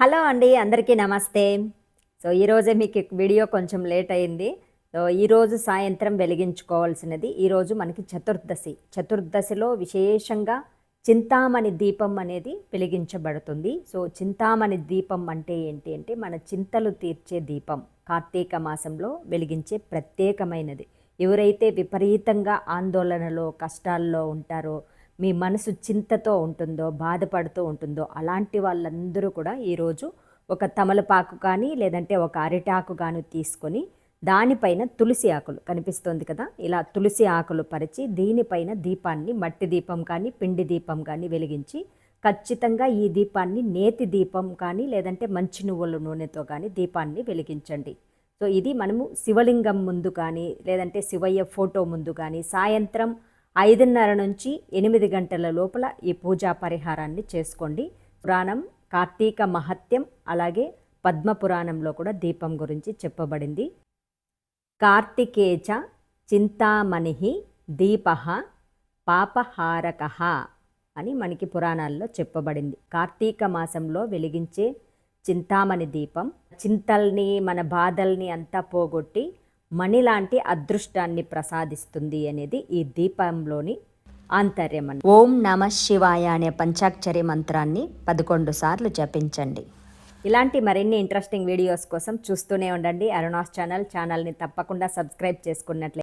Hello అండి అందరికీ నమస్తే. సో ఈరోజే మీకు వీడియో కొంచెం లేట్ అయింది. సో ఈరోజు సాయంత్రం వెలిగించుకోవాల్సినది ఈరోజు మనకి చతుర్దశి. చతుర్దశిలో విశేషంగా చింతామణి దీపం అనేది వెలిగించబడుతుంది. సో చింతామణి దీపం అంటే ఏంటి అంటే మన చింతలు తీర్చే దీపం. కార్తీక మాసంలో వెలిగించే ప్రత్యేకమైనది. ఎవరైతే విపరీతంగా ఆందోళనలో కష్టాల్లో ఉంటారో మీ మనసు చింతతో ఉంటుందో బాధపడుతూ ఉంటుందో అలాంటి వాళ్ళందరూ కూడా ఈరోజు ఒక తమలపాకు కానీ లేదంటే ఒక అరిటాకు కానీ తీసుకొని దానిపైన తులసి ఆకులు కనిపిస్తోంది కదా? ఇలా తులసి ఆకులు పరిచి దీనిపైన దీపాన్ని మట్టి దీపం కానీ పిండి దీపం కానీ వెలిగించి ఖచ్చితంగా ఈ దీపాన్ని నేతి దీపం కానీ లేదంటే మంచి నువ్వుల నూనెతో కానీ దీపాన్ని వెలిగించండి. సో ఇది మనము శివలింగం ముందు కానీ లేదంటే శివయ్య ఫోటో ముందు కానీ సాయంత్రం ఐదున్నర నుంచి ఎనిమిది గంటల లోపల ఈ పూజా పరిహారాన్ని చేసుకోండి. పురాణం కార్తీక మహత్యం అలాగే పద్మ పురాణంలో కూడా దీపం గురించి చెప్పబడింది. కార్తికేచ చింతామణి దీప పాపహారక అని మనకి పురాణాల్లో చెప్పబడింది. కార్తీక మాసంలో వెలిగించే చింతామణి దీపం చింతల్ని మన బాధల్ని అంతా పోగొట్టి మణిలాంటి అదృష్టాన్ని ప్రసాదిస్తుంది అనేది ఈ దీపంలోని ఆంతర్యం అని ఓం నమ శివాయ అనే పంచాక్షరి మంత్రాన్ని పదకొండు సార్లు జపించండి. ఇలాంటి మరిన్ని ఇంట్రెస్టింగ్ వీడియోస్ కోసం చూస్తూనే ఉండండి. అరుణాస్ ఛానల్ ఛానల్ని తప్పకుండా సబ్స్క్రైబ్ చేసుకున్నట్లయితే